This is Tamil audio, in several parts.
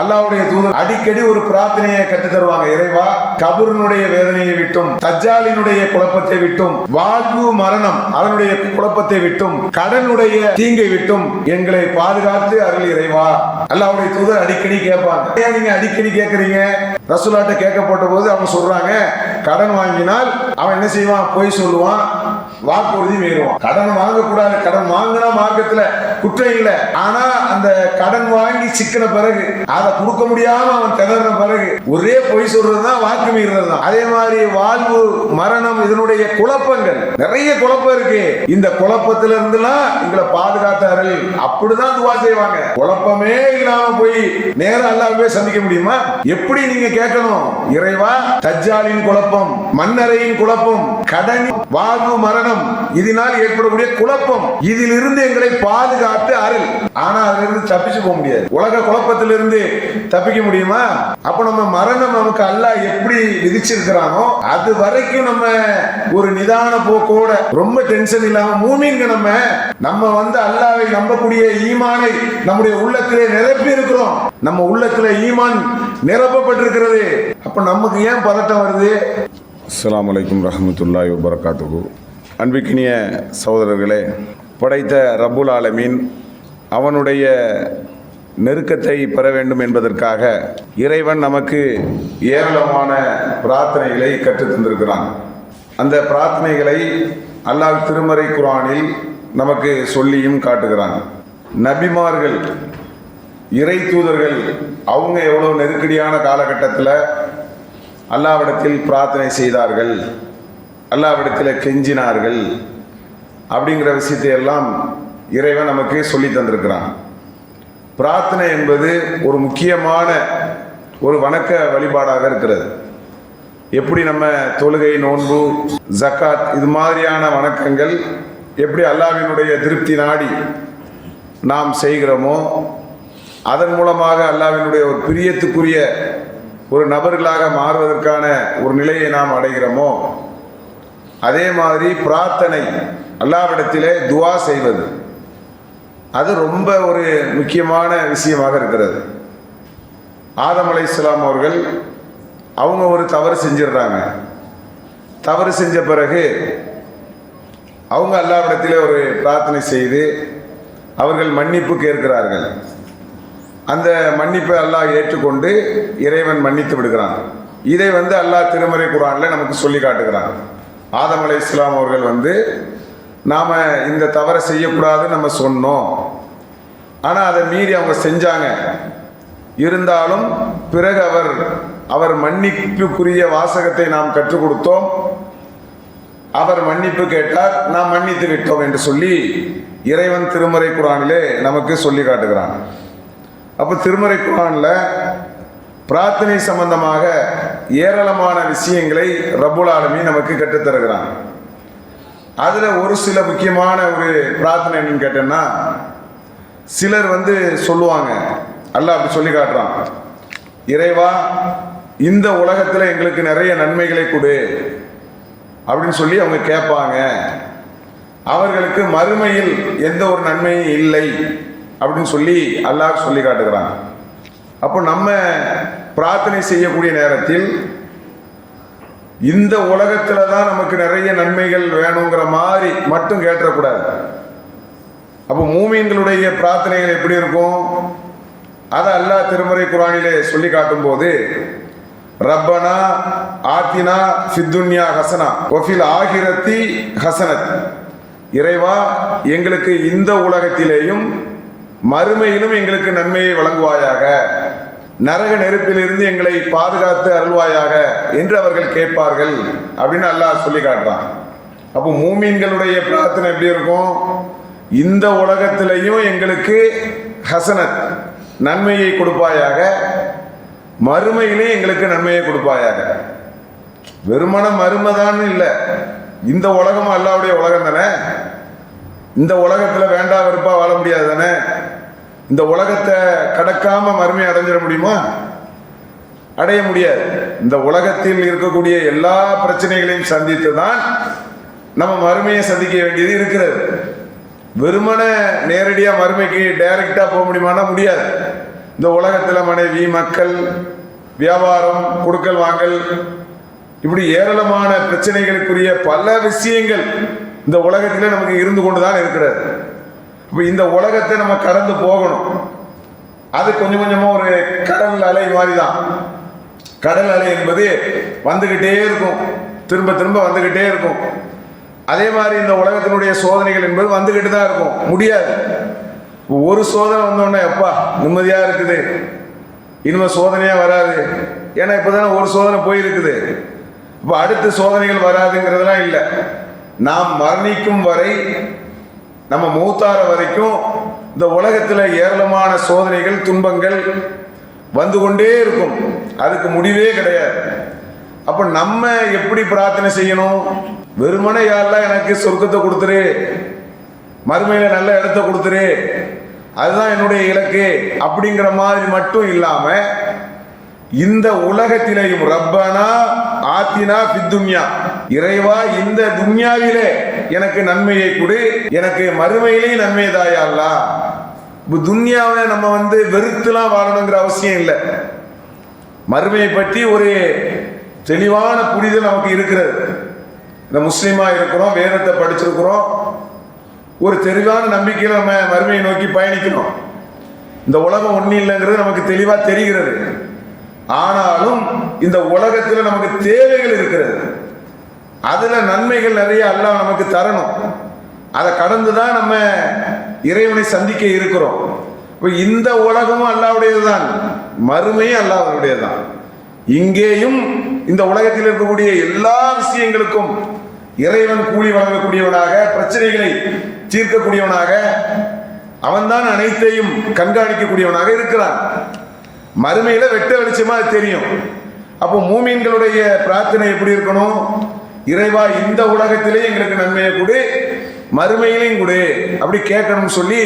அல்லாவுடைய தூதர் அடிக்கடி ஒரு பிரார்த்தனையை கற்று தருவாங்க. இறைவா கபூரனுடைய வேதனையை விட்டும் தஜாலினுடைய குழப்பத்தை விட்டும் வாழ்வு மரணம் அதனுடைய குழப்பத்தை விட்டும் கடனுடைய தீங்கை விட்டும் எங்களை பாதுகாத்து அருள் இறைவா. அல்லாவுடைய தூதர் அடிக்கடி கேட்பாங்க. நீங்க அடிக்கடி கேட்கறீங்க? ரசூலாட்ட கேட்கப்பட்ட போது அவங்க சொல்றாங்க கடன் வாங்கினால் அவன் என்ன செய்வான்? போய் சொல்லுவான். வாக்குறுதி மீறுவான் கடன் வாங்கக்கூடாது. கடன் வாங்கினா மார்க்கத்துல குற்றம் இல்லை. ஆனா அந்த கடன் வாங்கி சிக்கின பிறகு அதை கொடுக்க முடியாம அவன் திணறின பிறகு ஒரே பொய் சொல்றதுதான் வாக்கு மீறுறது தான். அதே மாதிரி வாழ்வு மரணம் இதனுடைய குழப்பங்கள். நிறைய குழப்பம் இருக்கு. இந்த குழப்பத்தில இருந்துலாம் எங்களை பாதுகாத்தார்கள் அப்படிதான் துவா செய்வாங்க. குழப்பமே இல்லாம போய் நேரம் அல்லாமே சந்திக்க முடியுமா? எப்படி நீங்க கேட்கணும்? இறைவா தஜ்ஜாலின் குழப்பம் மன்னரையின் குழப்பம் கடன் வாழ்வு மரணம் இதனால் ஏற்படக்கூடிய குழப்பம். இதிலிருந்து எங்களை பாதுகாத்து அருள். ஆனா அதுல இருந்து தப்பிச்சு போக முடியாது. உலக குழப்பத்திலிருந்து தப்பிக்க முடியுமா? அப்ப நம்ம மரணம் நமக்கு அல்லாஹ் எப்படி விதிச்சிருக்கிறானோ அது வரைக்கும் நம்ம ஒரு நிதான போக்கோட ரொம்ப டென்ஷன் இல்லாம மூமிங்க நம்ம நம்ம வந்து அல்லாவை நம்பக்கூடிய ஈமானை நம்முடைய உள்ளத்திலே நிரப்பி இருக்கிறோம். நம்ம உள்ளத்துல ஈமான் நிரப்பப்பட்டிருக்கிறது. அப்ப நமக்கு ஏன் பதட்டம் வருது? அஸ்லாம் வலைக்கம் ரஹமத்துல்லாய் வபரகாத்துகு அன்பிக்கினிய சகோதரர்களே படைத்த ரபுல் ஆலமீன் அவனுடைய நெருக்கத்தை பெற வேண்டும் என்பதற்காக இறைவன் நமக்கு ஏராளமான பிரார்த்தனைகளை கற்றுத் தந்திருக்கிறான். அந்த பிரார்த்தனைகளை அல்லாஹ் திருமறை குரானில் நமக்கு சொல்லியும் காட்டுகிறான். நபிமார்கள் இறை தூதர்கள் அவங்க எவ்வளோ நெருக்கடியான காலகட்டத்தில் அல்லாவிடத்தில் பிரார்த்தனை செய்தார்கள். அல்லாவிடத்தில் கெஞ்சினார்கள். அப்படிங்கிற விஷயத்தை எல்லாம் இறைவன் நமக்கு சொல்லி தந்திருக்கிறான். பிரார்த்தனை என்பது ஒரு முக்கியமான ஒரு வணக்க வழிபாடாக இருக்கிறது. எப்படி நம்ம தொழுகை நோன்பு ஜக்காத் இது மாதிரியான வணக்கங்கள் எப்படி அல்லாவினுடைய திருப்தி நாடி நாம் செய்கிறோமோ அதன் மூலமாக அல்லாவினுடைய ஒரு பிரியத்துக்குரிய ஒரு நபர்களாக மாறுவதற்கான ஒரு நிலையை நாம் அடைகிறோமோ அதே மாதிரி பிரார்த்தனை அல்லாவிடத்திலே துவா செய்வது. அது ரொம்ப ஒரு முக்கியமான விஷயமாக இருக்கிறது. ஆதம் அலை இஸ்லாம் அவர்கள் அவங்க ஒரு தவறு செஞ்சிடுறாங்க தவறு செஞ்ச பிறகு அவங்க அல்லாவிடத்தில் ஒரு பிரார்த்தனை செய்து அவர்கள் மன்னிப்பு கேட்கிறார்கள். அந்த மன்னிப்பை அல்லாஹ் ஏற்றுக்கொண்டு இறைவன் மன்னித்து விடுகிறான். இதை வந்து அல்லாஹ் திருமறை குரானில் நமக்கு சொல்லி காட்டுகிறான். ஆதம் அலை இஸ்லாம் அவர்கள் வந்து நாம் இந்த தவறை செய்யக்கூடாதுன்னு நம்ம சொன்னோம். ஆனால் அதை மீறி அவங்க செஞ்சாங்க. இருந்தாலும் பிறகு அவர் அவர் மன்னிப்புக்குரிய வாசகத்தை நாம் கற்றுக் கொடுத்தோம். அவர் மன்னிப்பு கேட்டார் நாம் மன்னித்து விட்டோம் என்று சொல்லி இறைவன் திருமறை குரானிலே நமக்கு சொல்லி காட்டுகிறான். அப்போ திருமறை குரானில் பிரார்த்தனை சம்பந்தமாக ஏராளமான விஷயங்களை ரபுலாலுமே நமக்கு கற்றுத்தருகிறான். அதில் ஒரு சில முக்கியமான ஒரு பிரார்த்தனை என்னன்னு கேட்டேன்னா சிலர் வந்து சொல்லுவாங்க அல்லாஹ் அப்படி சொல்லி காட்டுறான். இறைவா இந்த உலகத்தில் எங்களுக்கு நிறைய நன்மைகளை கொடு அப்படின்னு சொல்லி அவங்க கேட்பாங்க. அவர்களுக்கு மறுமையில் எந்த ஒரு நன்மையும் இல்லை அப்படின்னு சொல்லி அல்லாஹ் சொல்லி காட்டுகிறாங்க அப்போ நம்ம பிரார்த்தனை செய்யக்கூடிய நேரத்தில் இந்த உலகத்தில் தான் நமக்கு நிறைய நன்மைகள் வேணுங்கிற மாதிரி மட்டும் கேட்டக்கூடாது அப்போ மூமியங்களுடைய பிரார்த்தனைகள் எப்படி இருக்கும்? அதை அல்லாஹ் திருமறை குரானிலே சொல்லி காட்டும்போது ரப்பனா ஆத்தினா ஃபித்துன்யா ஹசனா ஒஃபில் ஆகிரத்தி ஹசனத். இறைவா எங்களுக்கு இந்த உலகத்திலேயும் மறுமையிலும் எங்களுக்கு நன்மையை வழங்குவாயாக. நரக நெருப்பிலிருந்து எங்களை பாதுகாத்து அருள்வாயாக என்று அவர்கள் கேட்பார்கள் அப்படின்னு அல்லாஹ் சொல்லி காட்டுறான். அப்போ மூமீன்களுடைய பிரார்த்தனை எப்படி இருக்கும்? இந்த உலகத்திலையும் எங்களுக்கு ஹசனத் நன்மையை கொடுப்பாயாக. மறுமையிலே எங்களுக்கு நன்மையை கொடுப்பாயாக. வெறுமன மறுமைதான்னு இல்லை. இந்த உலகம் அல்லாவுடைய உலகம் தானே இந்த உலகத்தில் வேண்டா வெறுப்பாக வாழ முடியாது தானே இந்த உலகத்தை கடக்காம மறுமையை அடைஞ்சிட முடியுமா? அடைய முடியாது. இந்த உலகத்தில் இருக்கக்கூடிய எல்லா பிரச்சனைகளையும் சந்தித்து தான் நம்ம மறுமையை சந்திக்க வேண்டியது இருக்கிறது. வெறுமன நேரடியாக மறுமைக்கு டைரக்டாக போக முடியுமானா முடியாது. இந்த உலகத்தில் மனைவி மக்கள் வியாபாரம் கொடுக்கல் வாங்கல் இப்படி ஏராளமான பிரச்சனைகளுக்குரிய பல விஷயங்கள் இந்த உலகத்தில் நமக்கு இருந்து கொண்டு தான் இருக்கிறது. இந்த உலகத்தை நம்ம கடந்து போகணும். அது கொஞ்சம் கொஞ்சமா ஒரு கடல் அலை மாதிரி தான் கடல் அலை என்பது வந்துகிட்டே இருக்கும். திரும்ப திரும்ப வந்துகிட்டே இருக்கும். அதே மாதிரி இந்த உலகத்தினுடைய சோதனைகள் என்பது வந்துகிட்டு தான் இருக்கும். முடியாது. ஒரு சோதனை வந்தோடனே எப்பா நிம்மதியா இருக்குது. இனிமே சோதனையா வராது. ஏன்னா இப்போதானே ஒரு சோதனை போயிருக்குது. இப்போ அடுத்து சோதனைகள் வராதுங்கிறதெல்லாம் இல்லை. நாம் மரணிக்கும் வரை நம்ம மூத்தார வரைக்கும் இந்த உலகத்தில் ஏராளமான சோதனைகள் துன்பங்கள் வந்து கொண்டே இருக்கும். அதுக்கு முடிவே கிடையாது. அப்போ நம்ம எப்படி பிரார்த்தனை செய்யணும்? வெறுமனை யாரெல்லாம் எனக்கு சொர்க்கத்தை கொடுத்துரு மறுமையில் நல்ல இடத்த கொடுத்துரு அதுதான் என்னுடைய இலக்கு அப்படிங்கிற மாதிரி மட்டும் இல்லாமல் இந்த உலகத்திலேயும் ரப்பனா ஆத்தினா பித்துன்யா இறைவா இந்த துன்யாவிலே எனக்கு நன்மையை கொடு. எனக்கு மறுமையிலேயும் நன்மை தாயா அல்லா. துன்யாவை நம்ம வந்து வெறுத்துலாம் வாழணுங்கிற அவசியம் இல்லை. மறுமையை பற்றி ஒரு தெளிவான புரிதல் நமக்கு இருக்கிறது. இந்த முஸ்லீமா இருக்கிறோம் வேதத்தை படிச்சிருக்கிறோம். ஒரு தெளிவான நம்பிக்கையில் நம்ம மறுமையை நோக்கி பயணிக்கணும். இந்த உலகம் ஒன்றும் இல்லைங்கிறது நமக்கு தெளிவாக தெரிகிறது. ஆனாலும் இந்த உலகத்தில் நமக்கு தேவைகள் இருக்கிறது. அதில் நன்மைகள் நிறைய அல்லாஹ் நமக்கு தரணும். அதை கடந்து தான் நம்ம இறைவனை சந்திக்க இருக்கிறோம். இப்போ இந்த உலகமும் அல்லாவுடையது தான் மறுமையும் அல்லாவுடையது தான் இங்கேயும் இந்த உலகத்தில் இருக்கக்கூடிய எல்லா விஷயங்களுக்கும் இறைவன் கூலி வழங்கக்கூடியவனாக பிரச்சனைகளை தீர்க்கக்கூடியவனாக அவன்தான் அனைத்தையும் கண்காணிக்கக்கூடியவனாக இருக்கிறான். மறுமையில் வெட்ட வெளிச்சமாக அது தெரியும். அப்போ மூமீன்களுடைய பிரார்த்தனை எப்படி இருக்கணும்? இறைவா இந்த உலகத்திலே எங்களுக்கு நன்மையை கொடு மறுமையிலையும் கொடு. அப்படி கேட்கணும்னு சொல்லி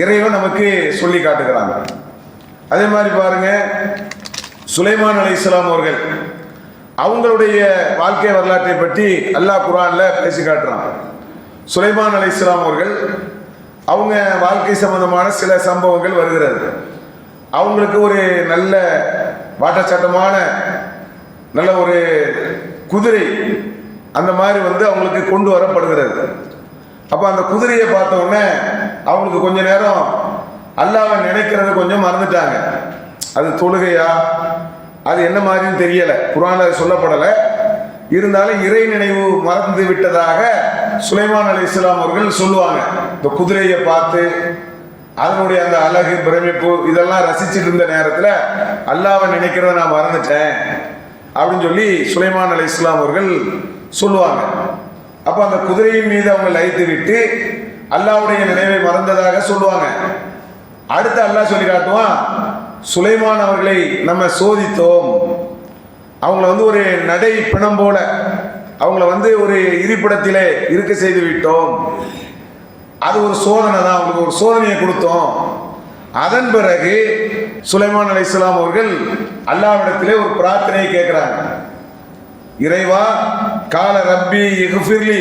இறைவன் நமக்கு சொல்லி காட்டுகிறாங்க. அதே மாதிரி பாருங்க சுலைமான் அலி இஸ்லாம் அவர்கள் அவங்களுடைய வாழ்க்கை வரலாற்றை பற்றி அல்லாஹ் குரான்ல பேசி காட்டுறாங்க சுலைமான் அலி இஸ்லாம் அவர்கள் அவங்க வாழ்க்கை சம்பந்தமான சில சம்பவங்கள் வருகிறது. அவங்களுக்கு ஒரு நல்ல வாட்டச்சட்டமான நல்ல ஒரு குதிரை அந்த மாதிரி வந்து அவங்களுக்கு கொண்டு வரப்படுகிறது. அப்போ அந்த குதிரையை பார்த்த உடனே அவங்களுக்கு கொஞ்ச நேரம் அல்லாவை நினைக்கிறது கொஞ்சம் மறந்துட்டாங்க. அது தொழுகையா? அது என்ன மாதிரின்னு தெரியலை. குரான் அது சொல்லப்படலை. இருந்தாலும் இறை நினைவு மறந்து விட்டதாக சுலைமான் அலி இஸ்லாம் அவர்கள் சொல்லுவாங்க. இந்த குதிரையை பார்த்து அதனுடைய அந்த அழகு பிரமிப்பு இதெல்லாம் ரசிச்சுட்டு இருந்த நேரத்தில் அல்லாவை நினைக்கிறத நான் மறந்துட்டேன் அப்படின்னு சொல்லி சுலைமான் அலி இஸ்லாம் அவர்கள் சொல்லுவாங்க. அப்போ அந்த குதிரையின் மீது அவங்க லயித்து விட்டு அல்லாவுடைய நினைவை மறந்ததாக சொல்லுவாங்க. அடுத்து அல்லாஹ் சொல்லி காட்டுவான் சுலைமான் அவர்களை நம்ம சோதித்தோம். அவங்கள வந்து ஒரு நடை பிணம் போல அவங்கள வந்து ஒரு இருப்பிடத்திலே இருக்க செய்து விட்டோம். அது ஒரு சோதனை தான் அவங்களுக்கு ஒரு சோதனையை கொடுத்தோம். அதன் பிறகு சுலைமான் அலி இஸ்லாம் அவர்கள் அல்லாவிடத்திலே ஒரு பிரார்த்தனையை கேட்கிறாங்க. இறைவா கால ரப்பி இகுஃபிர்லி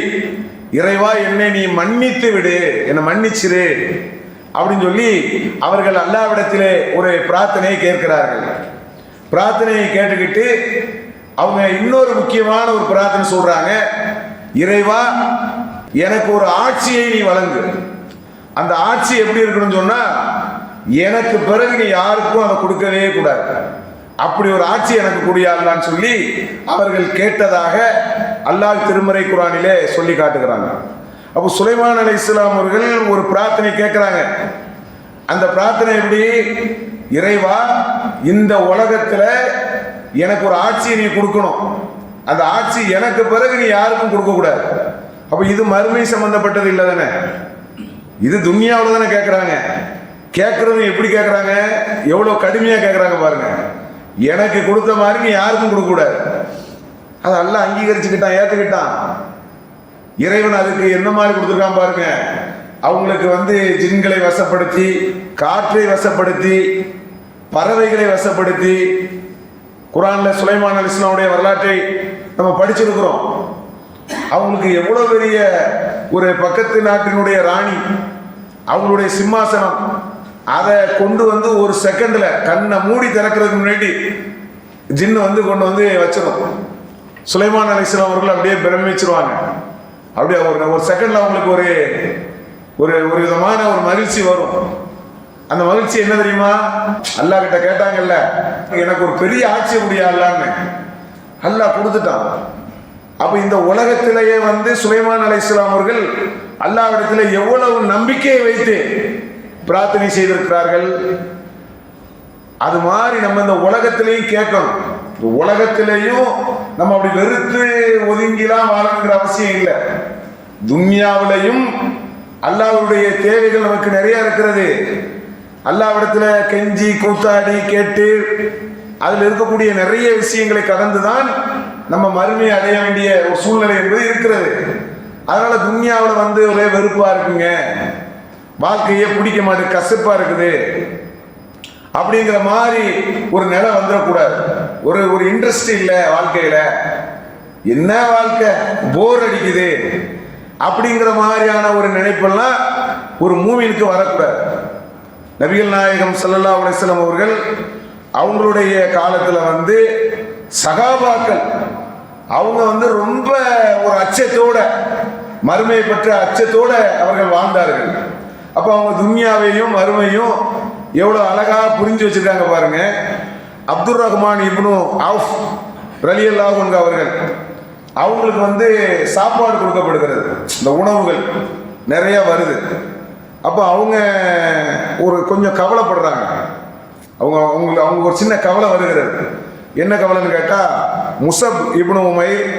இறைவா என்னை நீ மன்னித்து விடு என்னை மன்னிச்சிரு அப்படின்னு சொல்லி அவர்கள் அல்லாவிடத்திலே ஒரு பிரார்த்தனையை கேட்கிறார்கள். பிரார்த்தனையை கேட்டுக்கிட்டு அவங்க இன்னொரு முக்கியமான ஒரு பிரார்த்தனை சொல்றாங்க. இறைவா எனக்கு ஒரு ஆட்சியை நீ வழங்கு. அந்த ஆட்சி எப்படி இருக்கணும்னு சொன்னா எனக்கு பிறகு நீ யாருக்கும் அதை கொடுக்கவே கூடாது. அப்படி ஒரு ஆட்சி எனக்கு குடியாடலான்னு சொல்லி அவர்கள் கேட்டதாக அல்லாஹ் திருமறை குரானிலே சொல்லி காட்டுகிறாங்க. அப்போ சுலைமான் அலி இஸ்லாம் அவர்கள் ஒரு பிரார்த்தனை கேட்குறாங்க. அந்த பிரார்த்தனை எப்படி? இறைவா இந்த உலகத்துல எனக்கு ஒரு ஆட்சியை நீ கொடுக்கணும். அந்த ஆட்சி எனக்கு பிறகு நீ யாருக்கும் கொடுக்க கூடாது அப்போ இது மறுமை சம்பந்தப்பட்டது இல்லை தானே? இது துன்யாவில் தானே கேட்குறாங்க கேட்குறது எப்படி கேட்குறாங்க எவ்வளோ கடுமையாக கேட்குறாங்க பாருங்க. எனக்கு கொடுத்த மாதிரி நீ யாருக்கும் கொடுக்கக்கூடாது அதை அது எல்லாம் அங்கீகரிச்சுக்கிட்டான் ஏற்றுக்கிட்டான் இறைவன் அதுக்கு என்ன மாதிரி கொடுத்துருக்கான் பாருங்க. அவங்களுக்கு வந்து ஜின்களை வசப்படுத்தி காற்றை வசப்படுத்தி பறவைகளை வசப்படுத்தி குரானில் சுலைமான் அலிஸ்லாமுடைய வரலாற்றை நம்ம படிச்சிருக்கிறோம். அவங்களுக்கு எவ்வளோ பெரிய ஒரு பக்கத்து நாட்டினுடைய ராணி அவங்களுடைய சிம்மாசனம் அதை கொண்டு வந்து ஒரு செகண்டில் கண்ணை மூடி திறக்கிறதுக்கு முன்னாடி ஜின்னு வந்து கொண்டு வந்து வச்சிடும் சுலைமான் அலிஸ்லாம் அவர்கள் அப்படியே பிரமிச்சிருவாங்க. அப்படியே ஒரு ஒரு செகண்டில் அவங்களுக்கு ஒரு ஒரு ஒரு விதமான ஒரு மகிழ்ச்சி வரும். அந்த மகிழ்ச்சி என்ன தெரியுமா? அல்லாஹ் கிட்ட கேட்டாங்கல்ல எனக்கு ஒரு பெரிய ஆட்சி முடியாதுலான்னு. அல்லாஹ் கொடுத்துட்டான். அப்ப இந்த உலகத்திலேயே வந்து சுலைமான் அலைஹிஸ்ஸலாம் அவர்கள் அல்லாவிடத்தில் எவ்வளவு நம்பிக்கையை வைத்து பிரார்த்தனை செய்திருக்கிறார்கள்? அது மாதிரி நம்ம இந்த உலகத்திலையும் கேட்கணும். உலகத்திலையும் நம்ம அப்படி வெறுத்து ஒதுங்கிலாம் வாழணுங்கிற அவசியம் இல்லை. துன்யாவிலையும் அல்லாவுடைய தேவைகள் நமக்கு நிறைய இருக்கிறது. அல்லாவிடத்துல கெஞ்சி கூத்தாடி கேட்டு அதில் இருக்கக்கூடிய நிறைய விஷயங்களை கடந்துதான் நம்ம மறுமையை அடைய வேண்டிய ஒரு சூழ்நிலை என்பது இருக்கிறது. அதனால துன்யாவில் வந்து ஒரே வெறுப்பாக இருக்குங்க. வாழ்க்கையே பிடிக்க மாட்டேன் கசப்பாக இருக்குது. அப்படிங்கிற மாதிரி ஒரு நிலை வந்துடக்கூடாது. ஒரு ஒரு இன்ட்ரெஸ்ட் இல்லை வாழ்க்கையில். என்ன வாழ்க்கை? போர் அடிக்குது. அப்படிங்கிற மாதிரியான ஒரு நினைப்பெல்லாம் ஒரு மூவினுக்கு வரக்கூடாது. நபிகள் நாயகம் சல்லல்லா அலைஹி அவர்கள் அவங்களுடைய காலத்தில் வந்து சகாபாக்கள் அவங்க வந்து ரொம்ப ஒரு அச்சத்தோட மறுமையை பற்ற அச்சத்தோட அவர்கள் வாழ்ந்தார்கள். அப்போ அவங்க துன்யாவையும் மறுமையும் எவ்வளோ அழகாக புரிஞ்சு வச்சுருக்காங்க பாருங்க. அப்துல் ரஹ்மான் இப்னு ஆஃப் ரலியல்லாஹு அவர்கள் அவங்களுக்கு வந்து சாப்பாடு கொடுக்கப்படுகிறது. இந்த உணவுகள் நிறையா வருது. அப்போ அவங்க ஒரு கொஞ்சம் கவலைப்படுறாங்க. அவங்க அவங்களுக்கு அவங்க ஒரு சின்ன கவலை வருகிறது. என்ன கவலைன்னு கேட்டால் முசப் இப்னு உமைர்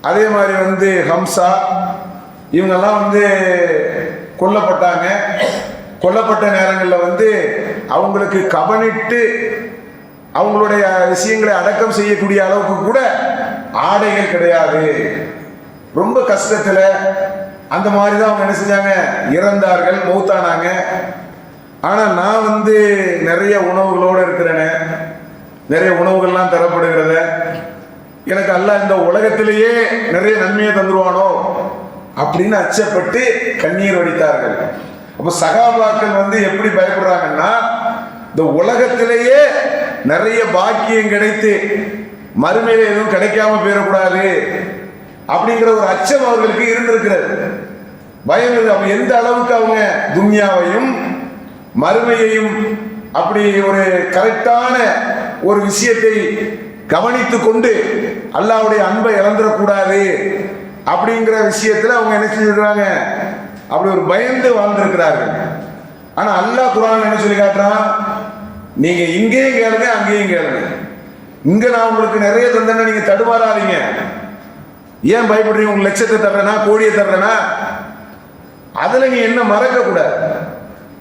அதே மாதிரி வந்து ஹம்சா இவங்கெல்லாம் வந்து கொல்லப்பட்டாங்க. கொல்லப்பட்ட நேரங்களில் வந்து அவங்களுக்கு கவனிட்டு அவங்களுடைய விஷயங்களை அடக்கம் செய்யக்கூடிய அளவுக்கு கூட ஆடைகள் கிடையாது. ரொம்ப கஷ்டத்தில் அந்த மாதிரி தான் அவங்க என்ன செஞ்சாங்க? இறந்தார்கள் மௌத்தானாங்க. ஆனால் நான் வந்து நிறைய உணவுகளோடு இருக்கிறேனே. நிறைய உணவுகள்லாம் தரப்படுகிறத. எனக்கு அல்ல இந்த உலகத்திலேயே நிறைய நன்மையை தந்துருவானோ? அப்படின்னு அச்சப்பட்டு கண்ணீர் வடித்தார்கள். அப்போ சகாபாக்கள் வந்து எப்படி பயப்படுறாங்கன்னா இந்த உலகத்திலேயே நிறைய பாக்கியம் கிடைத்து மறுமையில எதுவும் கிடைக்காம போயிடக்கூடாது அப்படிங்கிற ஒரு அச்சம் அவர்களுக்கு இருந்திருக்கிறது. பயம் இருக்கு. அப்ப எந்த அளவுக்கு அவங்க துன்யாவையும் மறுமையையும் அப்படி ஒரு கரெக்டான ஒரு விஷயத்தை கவனித்து கொண்டு அல்லாவுடைய அன்பை இழந்துடக்கூடாது அப்படிங்கிற விஷயத்தில் அவங்க என்ன செஞ்சுடுறாங்க அப்படி ஒரு பயந்து வாழ்ந்திருக்கிறார்கள். ஆனால் அல்லாஹ் குரான் என்ன சொல்லி காட்டுறான்? நீங்கள் இங்கேயும் கேளுங்க அங்கேயும் கேளுங்க. இங்கே நான் உங்களுக்கு நிறைய தந்தேன்னா நீங்கள் தடுமாறாதீங்க. ஏன் பயப்படுறீங்க? உங்களுக்கு லட்சத்தை தர்றேனா? கோடியை தர்றேனா? அதில் நீ என்ன மறக்கக்கூடாது.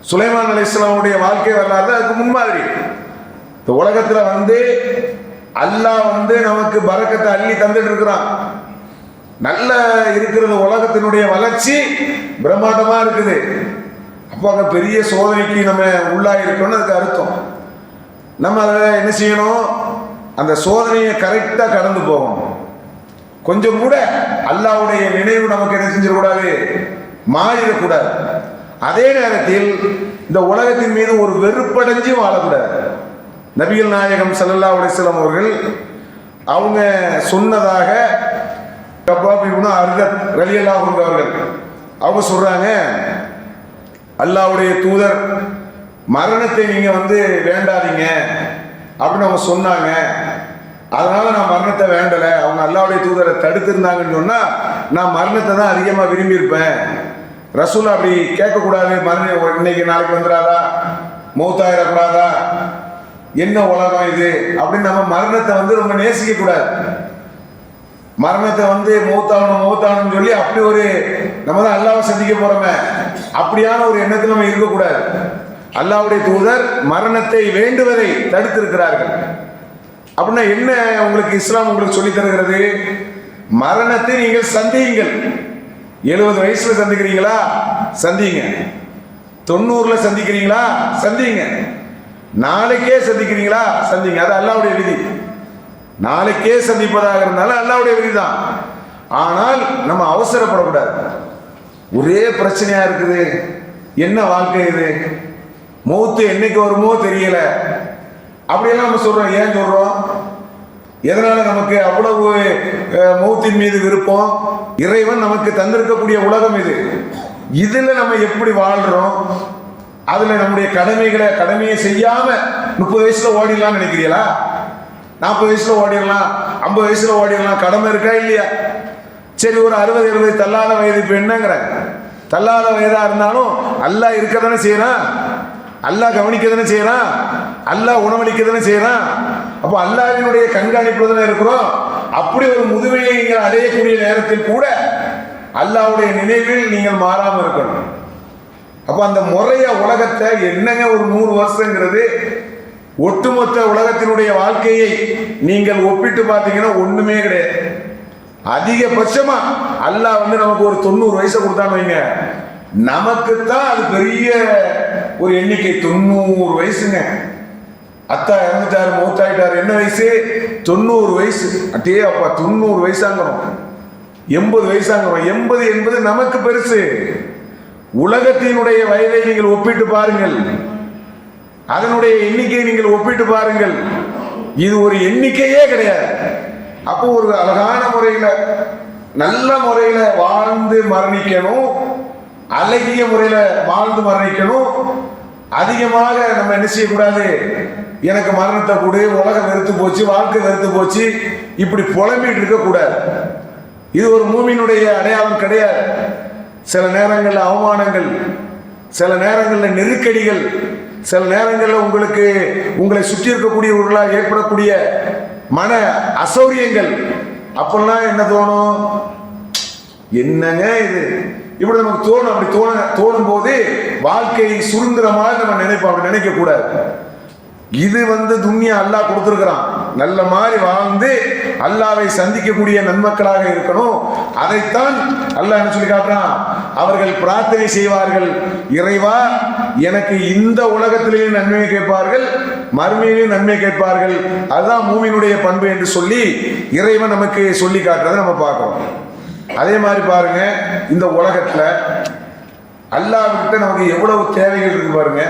சுலைமான் அலி இஸ்லாமுடைய வாழ்க்கை வரலாறு தான் அதுக்கு முன்மாதிரி. இந்த உலகத்துல வந்து அல்லாஹ் வந்து நமக்கு பறக்கத்தை அள்ளி தந்துட்டு இருக்கிறான் நல்ல இருக்கிறது உலகத்தினுடைய வளர்ச்சி பிரம்மாண்டமா இருக்குது. அப்போ அங்கே பெரிய சோதனைக்கு நம்ம உள்ளாயிருக்கோம்னு அதுக்கு அர்த்தம். நம்ம அதை என்ன செய்யணும்? அந்த சோதனையை கரெக்டாக கடந்து போகணும். கொஞ்சம் கூட அல்லாவுடைய நினைவு நமக்கு என்ன செஞ்சிடக்கூடாது? மாறிடக்கூடாது. அதே நேரத்தில் இந்த உலகத்தின் மீது ஒரு வெறுப்படைஞ்சு வாழக்கூடாது. நபிகள் நாயகம் சல்லல்லா அலிஸ்லாம் அவர்கள் அவங்க சொன்னதாக கபாபிபுனா அர்கத் ரலியல்லா அவர்கள். அவங்க சொல்கிறாங்க அல்லாஹ்வுடைய தூதர் மரணத்தை நீங்கள் வந்து வேண்டாதீங்க. அப்படின்னு அவங்க சொன்னாங்க. அதனால நான் மரணத்தை வேண்டலை. அவங்க அல்லாவுடைய தூதரை தடுத்திருந்தாங்கன்னு சொன்னால் நான் மரணத்தை தான் அதிகமாக விரும்பியிருப்பேன். ரசூல் அப்படி கேட்கக்கூடாது மரணம் இன்னைக்கு நாளைக்கு வந்துடாதா? மௌத்தாயிடக்கூடாதா என்ன உலகம் இது? அப்படின்னு நம்ம மரணத்தை வந்து ரொம்ப நேசிக்க கூடாது மரணத்தை வந்து மூத்தாகணும் மூத்தாகணும்னு சொல்லி அப்படி ஒரு நம்ம தான் அல்லாவை சந்திக்க போறோமே. அப்படியான ஒரு எண்ணத்தில் நம்ம இருக்கக்கூடாது. அல்லாவுடைய தூதர் மரணத்தை வேண்டுவதை தடுத்திருக்கிறார்கள். அப்படின்னா என்ன உங்களுக்கு இஸ்லாம் உங்களுக்கு சொல்லி தருகிறது? மரணத்தை நீங்கள் சந்தியுங்கள். எழுபது வயசுல சந்திக்கிறீங்களா? சந்திங்க தொண்ணூறுல சந்திக்கிறீங்களா? சந்திங்க நாளைக்கே சந்திக்கிறீங்களா? சந்திங்க. அது அல்லாவுடைய விதி. நாளைக்கே சந்திப்பதாக இருந்தாலும் அல்லாவுடைய விதிதான். ஆனால் நம்ம அவசரப்படக்கூடாது. ஒரே பிரச்சனையா இருக்குது. என்ன வாழ்க்கை இது? மௌத்து என்னைக்கு வருமோ தெரியல. அப்படியெல்லாம் நம்ம சொல்றோம். ஏன் சொல்றோம்? எதனால நமக்கு அவ்வளவு மௌத்தின் மீது விருப்பம்? இறைவன் நமக்கு தந்திருக்கக்கூடிய உலகம் இது. இதுல நம்ம எப்படி வாழ்றோம்? அதுல நம்முடைய கடமைகளை கடமையை செய்யாம முப்பது வயசுல ஓடிடலாம்னு நினைக்கிறீங்களா? நாற்பது வயசுல ஓடிடலாம் ஐம்பது வயசுல ஓடிடலாம். கடமை இருக்கா இல்லையா? சரி ஒரு அறுபது எழுபது தள்ளாத வயது இப்போ என்னங்கிற? தள்ளாத வயதா இருந்தாலும் அல்லாஹ் இருக்க தானே செய்யறான். அல்லாஹ் கவனிக்க தானே செய்யறான். அல்லா உணவளிக்க தானே செய்யறான். அப்போ அல்லாவினுடைய கண்காணிப்புல தானே இருக்கிறோம். அப்படி ஒரு முதுமையை நீங்கள் அடையக்கூடிய நேரத்தில் கூட அல்லாவுடைய நினைவில் நீங்கள் மாறாம இருக்கணும். அப்ப அந்த முறைய உலகத்தை என்னங்க ஒரு நூறு வருஷங்கிறது? ஒட்டுமொத்த உலகத்தினுடைய வாழ்க்கையை நீங்கள் ஒப்பிட்டு பார்த்தீங்கன்னா ஒண்ணுமே கிடையாது. அதிகபட்சமா அல்லாஹ் வந்து நமக்கு ஒரு தொண்ணூறு வயசை கொடுத்தான்னு வைங்க. நமக்கு தான் அது பெரிய ஒரு எண்ணிக்கை. தொண்ணூறு வயசுங்க. அத்தா இறந்துட்டாரு மூத்தாயிட்டாரு. என்ன வயசு? தொண்ணூறு வயசு. அட்டே அப்பா தொண்ணூறு வயசாங்கிறோம் எண்பது வயசாங்கிறோம் எண்பது என்பது நமக்கு பெருசு. உலகத்தினுடைய வயதை நீங்கள் ஒப்பிட்டு பாருங்கள். அதனுடைய எண்ணிக்கையை நீங்கள் ஒப்பிட்டு பாருங்கள். இது ஒரு எண்ணிக்கையே கிடையாது. அப்போ ஒரு அழகான முறையில் நல்ல முறையில் வாழ்ந்து மரணிக்கணும். அழகிய முறையில் வாழ்ந்து மரணிக்கணும். அதிகமாக நம்ம என்ன செய்யக்கூடாது? எனக்கு மரணத்தை கொடு உலகம் வெறுத்து போச்சு வாழ்க்கை வெறுத்து போச்சு இப்படி புலம்பிட்டு இருக்கக்கூடாது. இது ஒரு மூமியினுடைய அடையாளம் கிடையாது. சில நேரங்களில் அவமானங்கள் சில நேரங்களில் நெருக்கடிகள் சில நேரங்களில் உங்களுக்கு உங்களை சுற்றி இருக்கக்கூடியவர்களால் ஏற்படக்கூடிய மன அசௌரியங்கள். அப்பெல்லாம் என்ன தோணும்? என்னங்க இது? இப்படி நமக்கு தோணும் அப்படி தோண தோணும் போது வாழ்க்கையை சுதந்திரமாக நம்ம நினைப்போம். அப்படி நினைக்க கூடாது இது வந்து துன்யா அல்லாஹ் கொடுத்துருக்கிறான். நல்ல மாதிரி வாழ்ந்து அல்லாவை சந்திக்கக்கூடிய நன்மக்களாக இருக்கணும். அதைத்தான் அல்லாஹ் என்ன சொல்லி காட்டுறான்? அவர்கள் பிரார்த்தனை செய்வார்கள். இறைவா எனக்கு இந்த உலகத்திலேயே நன்மை கேட்பார்கள் மறுமையிலேயும் நன்மை கேட்பார்கள். அதுதான் மூமியினுடைய பண்பு என்று சொல்லி இறைவன் நமக்கு சொல்லி காட்டுறதை நம்ம பார்க்கிறோம். அதே மாதிரி பாருங்க இந்த உலகத்துல அல்லாஹ்கிட்ட நமக்கு எவ்வளவு தேவைகள் இருக்கு பாருங்க.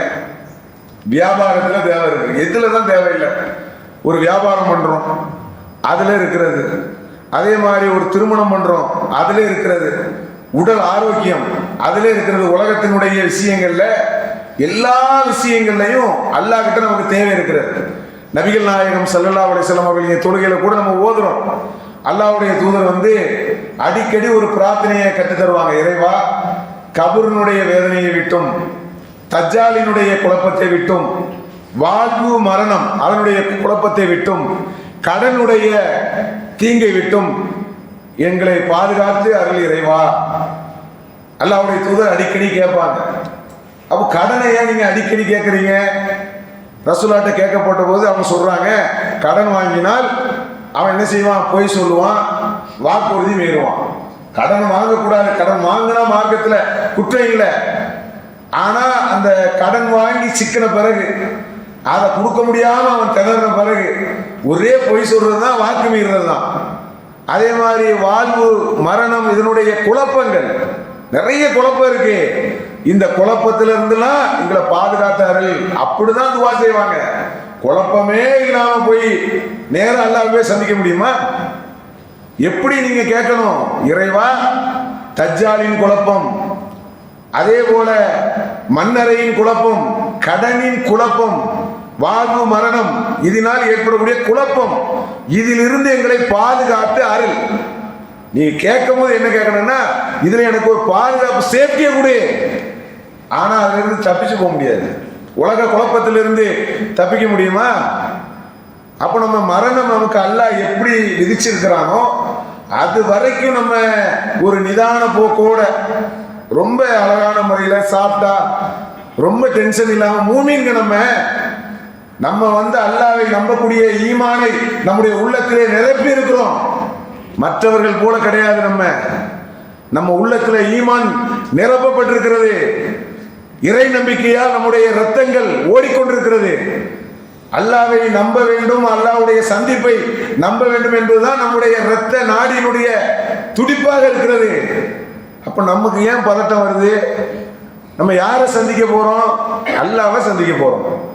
வியாபாரத்துல தேவை இருக்கு. எதுல தான் தேவையில்லை? ஒரு வியாபாரம் பண்ணுறோம் அதில் இருக்கிறது. அதே மாதிரி ஒரு திருமணம் பண்ணுறோம் அதில் இருக்கிறது. உடல் ஆரோக்கியம் அதில் இருக்கிறது உலகத்தினுடைய விஷயங்களில் எல்லா விஷயங்கள்லையும் அல்லாக்கிட்ட நமக்கு தேவை இருக்கிறது. நபிகள் நாயகம் சல்லல்லா அலைஹி வஸல்லம் அவர்களின் கூட நம்ம ஓதுறோம். அல்லாவுடைய தூதர் வந்து அடிக்கடி ஒரு பிரார்த்தனையை கற்றுத் தருவாங்க. இறைவா கபூரினுடைய வேதனையை விட்டும் தஜ்ஜாலினுடைய குழப்பத்தை விட்டும் வாழ்வு மரணம் அதனுடைய குழப்பத்தை விட்டும் கடனுடைய தீங்கை விட்டும் எங்களை பாதுகாத்து அருள் இறைவா. அல்லாஹ்வுடைய தூதர் அடிக்கடி கேட்பாங்க. அப்போ கடனை ஏன் நீங்கள் அடிக்கடி கேட்குறீங்க? ரசூலாட்ட கேட்கப்பட்ட போது அவங்க சொல்கிறாங்க கடன் வாங்கினால் அவன் என்ன செய்வான்? பொய் சொல்லுவான் வாக்குறுதி மீறுவான். கடன் வாங்கக்கூடாது. கடன் வாங்கினா மார்க்கத்தில் குற்றம் இல்லை. ஆனால் அந்த கடன் வாங்கி சிக்கின பிறகு அதை கொடுக்க முடியாம அவன் திணறின பிறகு ஒரே பொய் சொல்கிறது தான் வாக்கு மீறுறது தான் அதே மாதிரி வாழ்வு மரணம் இதனுடைய குழப்பங்கள். நிறைய குழப்பம் இருக்கு. இந்த குழப்பத்தில இருந்துலாம் எங்களை பாதுகாத்தார்கள் அப்படிதான் துவா செய்வாங்க. குழப்பமே இல்லாம போய் நேரம் அல்லாமே சந்திக்க முடியுமா? எப்படி நீங்க கேட்கணும்? இறைவா தஜ்ஜாலின் குழப்பம். அதே போல மன்னரையின் குழப்பம் கடனின் குழப்பம். வாழ்வு மரணம். இதனால் ஏற்படக்கூடிய குழப்பம். இதிலிருந்து எங்களை பாதுகாத்து அருள். நீ கேட்கும் போது என்ன கேட்கணும்னா இதுல எனக்கு ஒரு பாதுகாப்பு சேஃப்டியை கொடு. ஆனா அதுல இருந்து தப்பிச்சு போக முடியாது. உலக குழப்பத்திலிருந்து தப்பிக்க முடியுமா? அப்ப நம்ம மரணம் நமக்கு அல்லாஹ் எப்படி விதிச்சிருக்கிறானோ அது வரைக்கும் நம்ம ஒரு நிதான போக்கோட ரொம்ப அழகான முறையில சாப்பிட்டா ரொம்ப டென்ஷன் இல்லாம மூமிங்க நம்ம நம்ம வந்து அல்லாவை நம்பக்கூடிய ஈமானை நம்முடைய உள்ளத்திலே நிரப்பி இருக்கிறோம். மற்றவர்கள் போல கிடையாது நம்ம. நம்ம உள்ளத்தில் ஈமான் நிரப்பப்பட்டிருக்கிறது. இறை நம்பிக்கையால் நம்முடைய ரத்தங்கள் ஓடிக்கொண்டிருக்கிறது. அல்லாவை நம்ப வேண்டும் அல்லாவுடைய சந்திப்பை நம்ப வேண்டும் என்பதுதான் நம்முடைய இரத்த நாடியினுடைய துடிப்பாக இருக்கிறது. அப்ப நமக்கு ஏன் பதட்டம் வருது? நம்ம யாரை சந்திக்க போறோம்? அல்லாவை சந்திக்க போறோம்.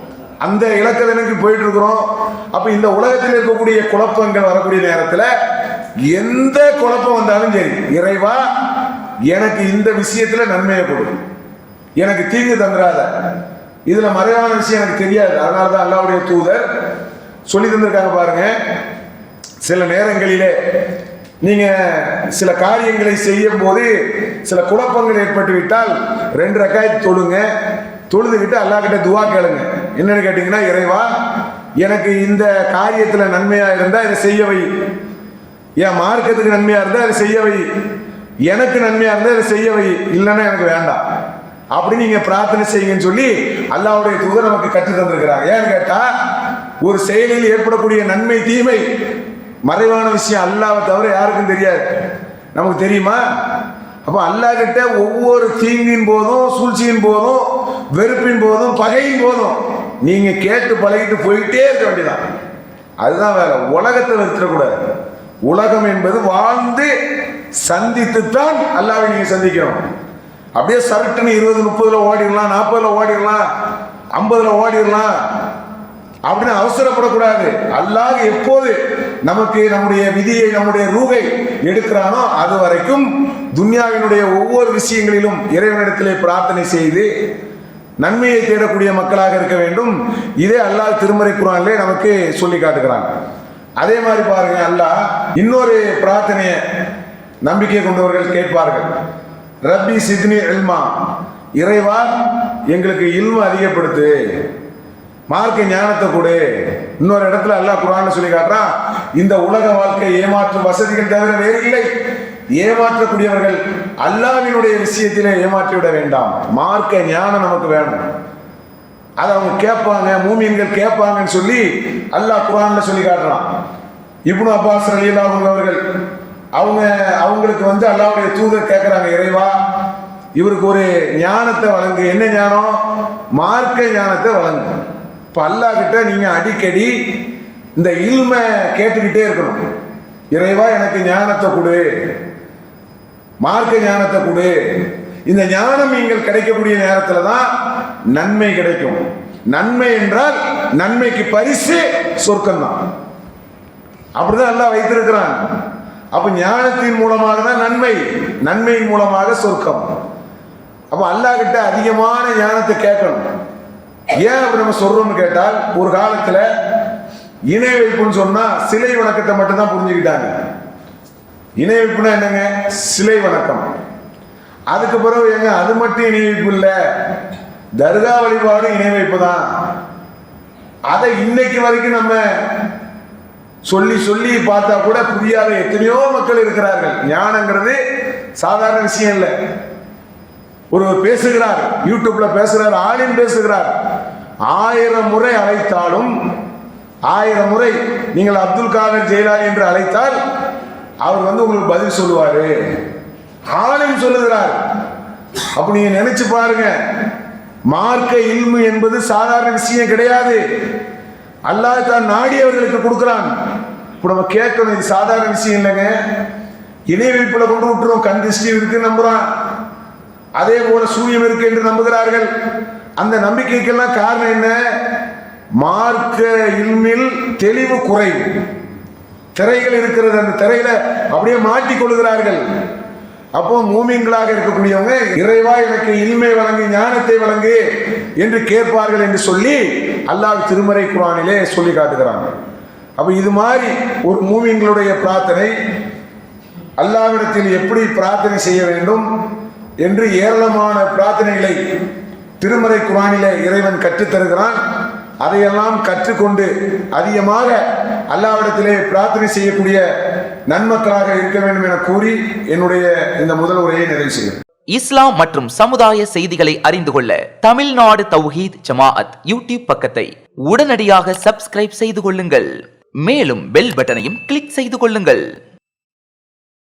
அந்த இலக்கணக்கு போயிட்டு இருக்கிறோம் அப்ப இந்த உலகத்தில் இருக்கக்கூடிய குழப்பங்கள் வரக்கூடிய நேரத்தில் எந்த குழப்பம் வந்தாலும் சரி இறைவா எனக்கு இந்த விஷயத்துல நன்மையை கொடு. எனக்கு தீங்கு தந்துடாத. இதுல மறைவான விஷயம் எனக்கு தெரியாது. அதனால தான் அல்லாவுடைய தூதர் சொல்லி தந்திருக்காங்க பாருங்க. சில நேரங்களிலே நீங்க சில காரியங்களை செய்யும் போது சில குழப்பங்கள் ஏற்பட்டு விட்டால் ரெண்டு ரக்காயத்து தொழுங்க தொழுதுகிட்டு அல்லாஹ் கிட்ட துவா கேளுங்க. என்னன்னு கேட்டீங்கன்னா இறைவா எனக்கு இந்த காரியத்துல நன்மையா இருந்தா இதை செய்ய வை. என் மார்க்கத்துக்கு நன்மையா இருந்தா அதை செய்ய வை. எனக்கு நன்மையா இருந்தா அதை செய்ய வை. இல்லைன்னா எனக்கு வேண்டாம். அப்படி நீங்க பிரார்த்தனை செய்யுங்கன்னு சொல்லி அல்லாவுடைய தூதர் நமக்கு கற்று தந்திருக்கிறாங்க. ஏன்னு கேட்டா ஒரு செயலில் ஏற்படக்கூடிய நன்மை தீமை மறைவான விஷயம் அல்லாவை தவிர யாருக்கும் தெரியாது. நமக்கு தெரியுமா? அப்போ அல்லாஹ் கிட்ட ஒவ்வொரு தீங்கின் போதும் சூழ்ச்சியின் போதும் வெறுப்பின் போதும் பகையின் போதும். நீங்க கேட்டு பழகிட்டு போயிட்டே இருக்க வேண்டியதான் அதுதான் வேலை. உலகத்தை வெறுத்துடக்கூடாது உலகம் என்பது வாழ்ந்து சந்தித்துத்தான் அல்லாவை நீங்க சந்திக்கணும். அப்படியே சரட்டுன்னு இருபது முப்பதுல ஓடிடலாம் நாற்பதுல ஓடிடலாம் ஐம்பதுல ஓடிடலாம் அப்படின்னு அவசரப்படக்கூடாது. அல்லாஹ் எப்போது நமக்கு நம்முடைய விதியை நம்முடைய ரூகை எடுக்கிறானோ அது வரைக்கும் துன்யாவினுடைய ஒவ்வொரு விஷயங்களிலும் இறைவனிடத்திலே பிரார்த்தனை செய்து நன்மையை தேடக்கூடிய மக்களாக இருக்க வேண்டும். இதே அல்லாஹ் திருமறை குரானிலே நமக்கு சொல்லி காட்டுகிறாங்க அதே மாதிரி பாருங்க அல்லாஹ் இன்னொரு பிரார்த்தனையை நம்பிக்கை கொண்டவர்கள் கேட்பார்கள். ரப்பி சித்னி எல்மா இறைவா எங்களுக்கு இல்ம அதிகப்படுத்து. மார்க்க ஞானத்தை கொடு. இன்னொரு இடத்துல அல்லாஹ் குரான் சொல்லி காட்டுறான் இந்த உலக வாழ்க்கை ஏமாற்றும் வசதிகள் தவிர வேறு இல்லை ஏமாற்றக்கூடியவர்கள் அல்லாவினுடைய விஷயத்திலே ஏமாற்றிவிட வேண்டாம். மார்க்க ஞானம் நமக்கு வேணும். அதை அவங்க கேட்பாங்க மூமியன்கள் கேட்பாங்கன்னு சொல்லி அல்லாஹ் குரான்ல சொல்லி காட்டுறான். இப்னு அப்பாஸ் ரலியல்லாஹு அவர்கள் அவங்க அவங்களுக்கு வந்து அல்லாவுடைய தூதர் கேட்குறாங்க இறைவா இவருக்கு ஒரு ஞானத்தை வழங்கு. என்ன ஞானம்? மார்க்க ஞானத்தை வழங்கு. இப்போ அல்லாஹ் கிட்ட நீங்க அடிக்கடி இந்த இல்மை கேட்டுக்கிட்டே இருக்கணும். இறைவா எனக்கு ஞானத்தை கொடு. மார்க்க ஞானத்தை கொடு. இந்த ஞானம் நீங்கள் கிடைக்கக்கூடிய நேரத்தில் தான் நன்மை கிடைக்கும். நன்மை என்றால் நன்மைக்கு பரிசு சொர்க்கம் தான் அப்படிதான் எல்லாம் வைத்திருக்கிறான். அப்ப ஞானத்தின் மூலமாக தான் நன்மை நன்மையின் மூலமாக சொர்க்கம். அப்ப அல்லாஹ் கிட்ட அதிகமான ஞானத்தை கேட்கணும். ஏன் அப்படி நம்ம சொல்றோம்னு கேட்டால் ஒரு காலத்துல இணை வைப்புன்னு சொன்னா சிலை வணக்கத்தை மட்டும்தான் புரிஞ்சுக்கிட்டாங்க. இணை வைப்புனா என்னங்க? சிலை வணக்கம். அதுக்கு பிறகு எங்க அது மட்டும் இணை வைப்பு இல்ல. தர்கா வழிபாடு இணை வைப்பு தான். அதை இன்னைக்கு வரைக்கும் நம்ம சொல்லி சொல்லி பார்த்தா கூட புரியாத எத்தனையோ மக்கள் இருக்கிறார்கள். ஞானங்கிறது சாதாரண விஷயம் இல்லை. ஒருவர் பேசுகிறார் யூடியூப்ல பேசுகிறார் ஆளின் பேசுகிறார். ஆயிரம் முறை அழைத்தாலும் ஆயிரம் முறை நீங்கள் அப்துல் காதர் ஜெயலாலி என்று அழைத்தால் அவர் வந்து உங்களுக்கு பதில் சொல்லுவாரு. ஆளும் சொல்லுகிறார். அப்ப நீங்க நினைச்சு பாருங்க. மார்க்க இல்மு என்பது சாதாரண விஷயம் கிடையாது. அல்லாஹ் தான் நாடியவர்களுக்கு கொடுக்கிறான். இப்போ நம்ம கேட்கணும் இது சாதாரண விஷயம் இல்லைங்க. இணை கொண்டு விட்டுரும். கண் திருஷ்டி இருக்கு நம்புறான். அதே போல சூரியம் இருக்கு என்று நம்புகிறார்கள். அந்த நம்பிக்கைக்கெல்லாம் காரணம் என்ன? மார்க்க இல்மில் தெளிவு குறைவு. திரைகள் இருக்கிறது அந்த திரையில அப்படியே மாட்டி கொள்கிறார்கள். அப்போ மூமியங்களாக இருக்கக்கூடியவங்க இறைவா எனக்கு இல்மை வழங்கு ஞானத்தை வழங்கு என்று கேட்பார்கள் என்று சொல்லி அல்லாஹ் திருமறை குரானிலே சொல்லி காட்டுகிறாங்க. அப்போ இது மாதிரி ஒரு மூமியங்களுடைய பிரார்த்தனை அல்லாவிடத்தில் எப்படி பிரார்த்தனை செய்ய வேண்டும் என்று ஏராளமான பிரார்த்தனைகளை திருமறை குரானிலே இறைவன் கற்றுத் தருகிறான் அதையெல்லாம் கற்றுக்கொண்டு அதிகமாக அல்லாவிடத்திலே பிரார்த்தனை செய்யக்கூடிய நன்மக்களாக இருக்க வேண்டும் என கூறி என்னுடைய இந்த முதல் உரையை நிறைவு செய்யும் இஸ்லாம் மற்றும் சமுதாய செய்திகளை அறிந்து கொள்ள தமிழ்நாடு தௌஹீத் ஜமாஅத் யூடியூப் பக்கத்தை உடனடியாக சப்ஸ்கிரைப் செய்து கொள்ளுங்கள். மேலும் பெல் பட்டனையும் கிளிக் செய்து கொள்ளுங்கள்.